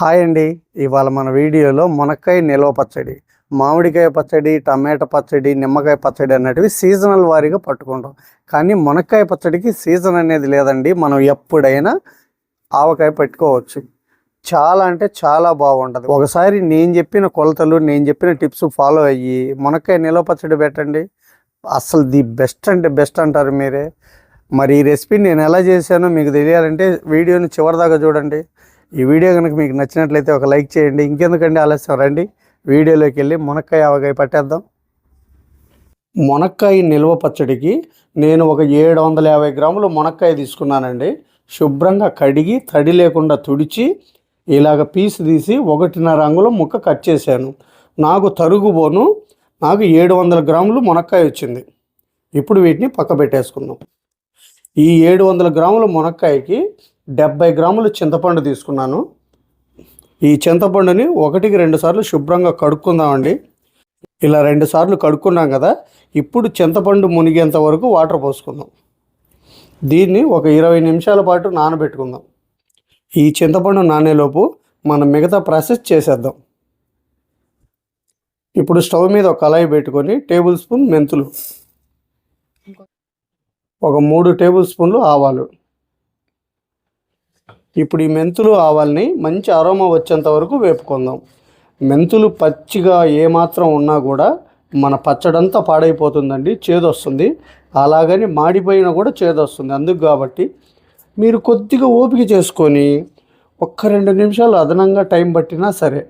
Hi అండి. ఇవాళ మన వీడియోలో మునక్కాయ నిల్వ పచ్చడి మామిడికాయ పచ్చడి టమాటా పచ్చడి నిమ్మకాయ పచ్చడి అనేటివి సీజనల్ వారీగా పట్టుకుంటాం. కానీ మునక్కాయ పచ్చడికి సీజన్ అనేది లేదండి. మనం ఎప్పుడైనా ఆవకాయ పెట్టుకోవచ్చు. చాలా అంటే చాలా బాగుంటుంది. ఒకసారి నేను చెప్పిన కొలతలు నేను చెప్పిన టిప్స్ ఫాలో అయ్యి మునక్కాయ నిల్వ పచ్చడి పెట్టండి. అసలు ది బెస్ట్ అంటే బెస్ట్ అంటారు మీరే. మరి ఈ రెసిపీ నేను ఎలా చేశానో మీకు తెలియాలంటే వీడియోని చివరిదాకా చూడండి. ఈ వీడియో కనుక మీకు నచ్చినట్లయితే ఒక లైక్ చేయండి. ఇంకెందుకండి ఆలస్యం? రండి. వీడియోలోకి వెళ్ళి మునక్కాయ ఆవకాయ పట్టేద్దాం. మునక్కాయ నిల్వ పచ్చడికి నేను ఒక ఏడు వందల యాభై గ్రాములు మునక్కాయ తీసుకున్నానండి. శుభ్రంగా కడిగి తడి లేకుండా తుడిచి ఇలాగ పీస్ తీసి ఒకటిన్నర అంగుళం ముక్క కట్ చేశాను. నాకు తరుగుబోను. నాకు ఏడు వందల గ్రాములు మునక్కాయ వచ్చింది. ఇప్పుడు వీటిని పక్క పెట్టేసుకుందాం ఈ ఏడు వందల గ్రాముల మునక్కాయకి డెబ్బై గ్రాములు చింతపండు తీసుకున్నాను. ఈ చింతపండుని ఒకటికి రెండు సార్లు శుభ్రంగా కడుక్కుందామండి. ఇలా రెండు సార్లు కడుక్కున్నాం కదా ఇప్పుడు చింతపండు మునిగేంత వరకు వాటర్ పోసుకుందాం. దీన్ని ఒక ఇరవై నిమిషాల పాటు నానబెట్టుకుందాం. ఈ చింతపండు నానేలోపు మనం మిగతా ప్రాసెస్ చేసేద్దాం. ఇప్పుడు స్టవ్ మీద ఒక కళాయి పెట్టుకొని టేబుల్ స్పూన్ మెంతులు ఒక మూడు టేబుల్ స్పూన్లు ఆవాలు. ఇప్పుడు ఈ మెంతులు ఆవాల్ని మంచి అరోమా వచ్చేంత వరకు వేపుకుందాం. మెంతులు పచ్చిగా ఏమాత్రం ఉన్నా కూడా మన పచ్చడంతా పాడైపోతుందండి చేదొస్తుంది. అలాగని మాడిపోయినా కూడా చేదొస్తుంది. అందుకు కాబట్టి మీరు కొద్దిగా ఓపిక చేసుకొని ఒక్క రెండు నిమిషాలు అదనంగా టైం పట్టినా సరే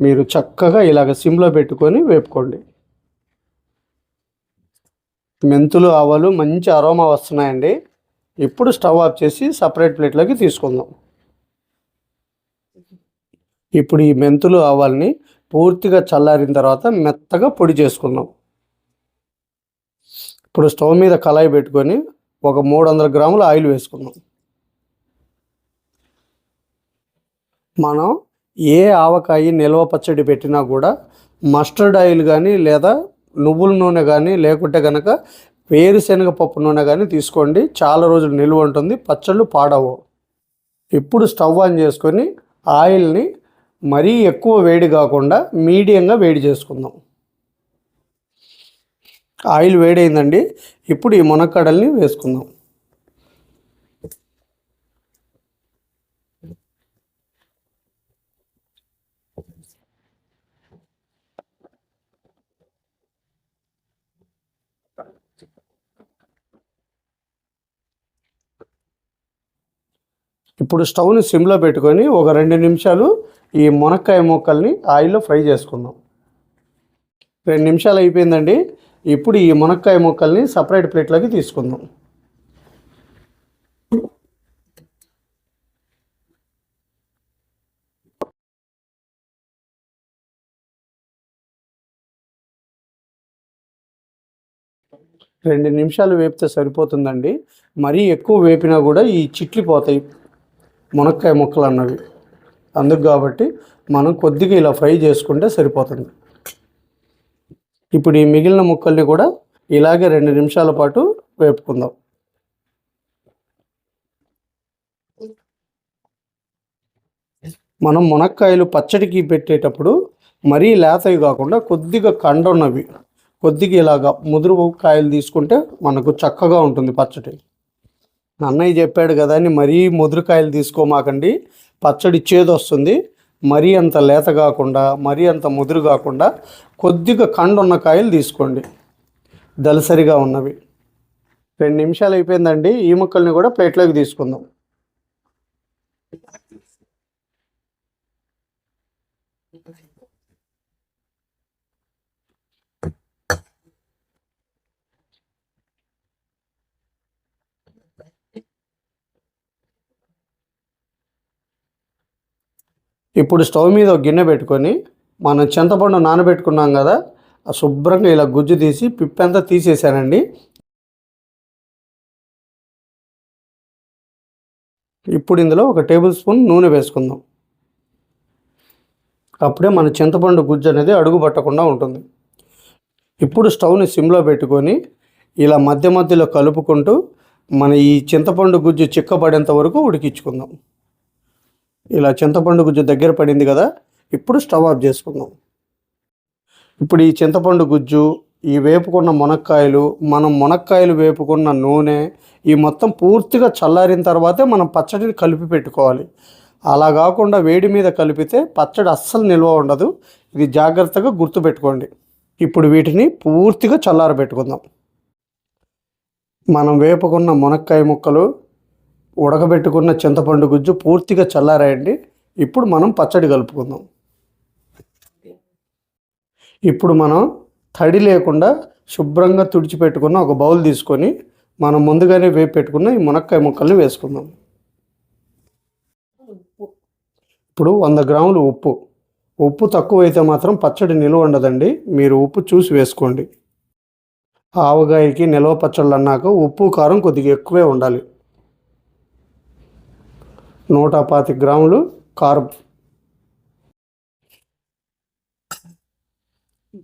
మీరు చక్కగా ఇలాగ సిమ్లో పెట్టుకొని వేపుకోండి. మెంతులు ఆవాలు మంచి అరోమా వస్తున్నాయండి. ఇప్పుడు స్టవ్ ఆఫ్ చేసి సపరేట్ ప్లేట్లోకి తీసుకుందాం. ఇప్పుడు ఈ మెంతులు ఆవాల్ని పూర్తిగా చల్లారిన తర్వాత మెత్తగా పొడి చేసుకుందాం. ఇప్పుడు స్టవ్ మీద కళాయి పెట్టుకొని ఒక మూడు వందల గ్రాముల ఆయిల్ వేసుకుందాం. మనం ఏ ఆవకాయ నిల్వ పచ్చడి పెట్టినా కూడా మస్టర్డ్ ఆయిల్ కానీ లేదా నువ్వుల నూనె కానీ లేకుంటే కనుక వేరుశనగ పప్పు నూనె కానీ తీసుకోండి. చాలా రోజులు నిల్వ ఉంటుంది. పచ్చళ్ళు పాడవు. ఇప్పుడు స్టవ్ ఆన్ చేసుకొని ఆయిల్ని మరీ ఎక్కువ వేడి కాకుండా మీడియంగా వేడి చేసుకుందాం. ఆయిల్ వేడైందండి. ఇప్పుడు ఈ మునక్కడల్ని వేసుకుందాం. ఇప్పుడు స్టవ్ని సిమ్లో పెట్టుకొని ఒక రెండు నిమిషాలు ఈ మునక్కాయ ముక్కల్ని ఆయిల్లో ఫ్రై చేసుకుందాం. రెండు నిమిషాలు అయిపోయిందండి. ఇప్పుడు ఈ మునక్కాయ ముక్కల్ని సపరేట్ ప్లేట్లోకి తీసుకుందాం. రెండు నిమిషాలు వేపితే సరిపోతుందండి. మరీ ఎక్కువ వేపినా కూడా ఈ చిట్లిపోతాయి. మునక్కాయ ముక్కలు అన్నవి. అందుకు కాబట్టి మనం కొద్దిగా ఇలా ఫ్రై చేసుకుంటే సరిపోతుంది. ఇప్పుడు ఈ మిగిలిన ముక్కల్ని కూడా ఇలాగే రెండు నిమిషాల పాటు వేపుకుందాం. మనం మునక్కాయలు పచ్చడికి పెట్టేటప్పుడు మరీ లేతవి కాకుండా కొద్దిగా కండున్నవి. కొద్దిగా ఇలాగా ముదురు కాయలు తీసుకుంటే మనకు చక్కగా ఉంటుంది పచ్చడి. అన్నయ్య చెప్పాడు కదా అని మరీ ముదురుకాయలు తీసుకోమాకండి పచ్చడి చేదు వస్తుంది. మరీ అంత లేత కాకుండా మరీ అంత ముదురు కాకుండా కొద్దిగా కండున్న కాయలు తీసుకోండి. దలసరిగా ఉన్నవి. రెండు నిమిషాలు అయిపోయిందండి. ఈ ముక్కల్ని కూడా ప్లేట్లోకి తీసుకుందాం. ఇప్పుడు స్టవ్ మీద ఒక గిన్నె పెట్టుకొని మనం చింతపండు నానబెట్టుకున్నాం కదా ఆ శుభ్రంగా ఇలా గుజ్జు తీసి పిప్పంతా తీసేసానండి. ఇప్పుడు ఇందులో ఒక టేబుల్ స్పూన్ నూనె వేసుకుందాం. అప్పుడే మన చింతపండు గుజ్జు అనేది అడుగు పట్టకుండా ఉంటుంది. ఇప్పుడు స్టవ్ని సిమ్లో పెట్టుకొని ఇలా మధ్య మధ్యలో కలుపుకుంటూ మన ఈ చింతపండు గుజ్జు చిక్కబడేంత వరకు ఉడికించుకుందాం. ఇలా చింతపండు గుజ్జు దగ్గర పడింది కదా ఇప్పుడు స్టవ్ ఆఫ్ చేసుకుందాం. ఇప్పుడు ఈ చింతపండు గుజ్జు ఈ వేపుకున్న మునక్కాయలు మనం మునక్కాయలు వేపుకున్న నూనె ఈ మొత్తం పూర్తిగా చల్లారిన తర్వాతే మనం పచ్చడిని కలిపి పెట్టుకోవాలి. అలా కాకుండా వేడి మీద కలిపితే పచ్చడి అస్సలు నిల్వ ఉండదు. ఇది జాగ్రత్తగా గుర్తుపెట్టుకోండి ఇప్పుడు వీటిని పూర్తిగా చల్లారబెట్టుకుందాం. మనం వేపుకున్న మునక్కాయ ముక్కలు ఉడకబెట్టుకున్న చింతపండు గుజ్జు పూర్తిగా చల్లారాయండి. ఇప్పుడు మనం పచ్చడి కలుపుకుందాం. ఇప్పుడు మనం తడి లేకుండా శుభ్రంగా తుడిచిపెట్టుకున్న ఒక బౌల్ తీసుకొని మనం ముందుగానే వేపు పెట్టుకున్న ఈ మునక్కాయ ముక్కల్ని వేసుకుందాం. ఇప్పుడు వంద గ్రాములు ఉప్పు. ఉప్పు తక్కువైతే మాత్రం పచ్చడి నిలువ ఉండదండి. మీరు ఉప్పు చూసి వేసుకోండి. ఆవగాయకి నిల్వ పచ్చళ్ళు అన్నాక ఉప్పు కారం కొద్దిగా ఎక్కువే ఉండాలి. నూట పాతి గ్రాములు కార్బ్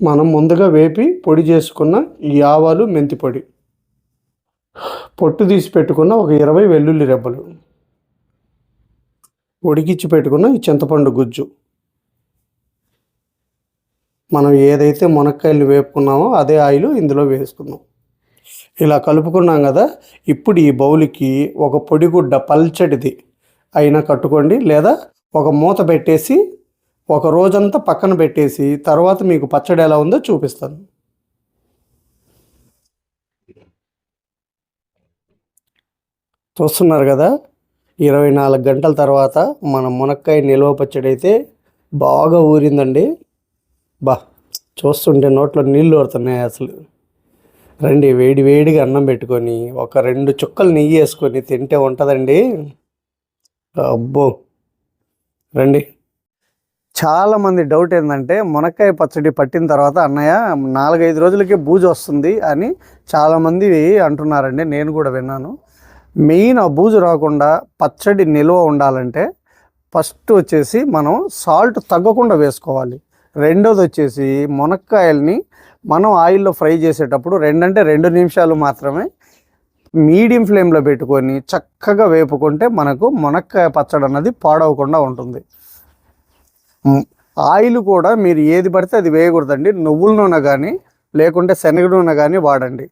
మనం ముందుగా వేపి పొడి చేసుకున్న ఈ ఆవాలు మెంతి పొడి. పొట్టు తీసి పెట్టుకున్న ఒక ఇరవై వెల్లుల్లి రెబ్బలు. ఉడికిచ్చి పెట్టుకున్న ఈ చింతపండు గుజ్జు. మనం ఏదైతే మునక్కాయలు వేపుకున్నామో అదే ఆయిల్ ఇందులో వేసుకుందాం. ఇలా కలుపుకున్నాం కదా ఇప్పుడు ఈ బౌల్కి ఒక పొడిగుడ్డ పల్చటిది. అయినా కట్టుకోండి లేదా ఒక మూత పెట్టేసి ఒక రోజంతా పక్కన పెట్టేసి తర్వాత మీకు పచ్చడి ఎలా ఉందో చూపిస్తాను. చూస్తున్నారు కదా ఇరవై నాలుగు గంటల తర్వాత మన మునక్కాయ నిల్వ పచ్చడి అయితే బాగా ఊరిందండి. బా చూస్తుంటే నోట్లో నీళ్ళు ఊరుతున్నాయి అసలు. రండి వేడి వేడిగా అన్నం పెట్టుకొని ఒక రెండు చుక్కలు నెయ్యి వేసుకొని తింటే ఉంటుందండి. అబ్బో. రండి. చాలామంది డౌట్ ఏంటంటే మునక్కాయ పచ్చడి పట్టిన తర్వాత అన్నయ్య నాలుగైదు రోజులకే బూజు వస్తుంది అని చాలామంది అంటున్నారండి. నేను కూడా విన్నాను. మెయిన్ ఆ బూజు రాకుండా పచ్చడి నిల్వ ఉండాలంటే ఫస్ట్ వచ్చేసి మనం సాల్ట్ తగ్గకుండా వేసుకోవాలి. రెండోది వచ్చేసి మునక్కాయల్ని మనం ఆయిల్లో ఫ్రై చేసేటప్పుడు రెండంటే రెండు నిమిషాలు మాత్రమే మీడియం ఫ్లేమ్లో పెట్టుకొని చక్కగా వేపుకుంటే మనకు మునక్కాయ పచ్చడి అన్నది పాడవకుండా ఉంటుంది. ఆయిల్ కూడా మీరు ఏది పడితే అది వేయకూడదండి. నువ్వుల నూనె కానీ లేకుంటే శనగ నూనె కానీ వాడండి.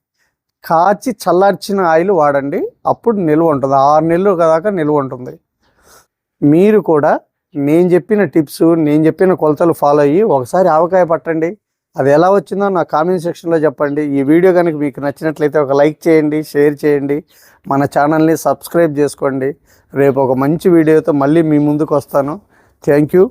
కాచి చల్లార్చిన ఆయిల్ వాడండి. అప్పుడు నిల్వ ఉంటుంది. ఆరు నెలలు దాకా నిల్వ ఉంటుంది. మీరు కూడా నేను చెప్పిన టిప్స్ నేను చెప్పిన కొలతలు ఫాలో అయ్యి ఒకసారి ఆవకాయ పట్టండి. అది ఎలా వచ్చిందో నా కామెంట్ సెక్షన్లో చెప్పండి. ఈ వీడియో కనుక మీకు నచ్చినట్లయితే ఒక లైక్ చేయండి షేర్ చేయండి. మన ఛానల్ని సబ్స్క్రైబ్ చేసుకోండి. రేపు ఒక మంచి వీడియోతో మళ్ళీ మీ ముందుకు వస్తాను. Thank you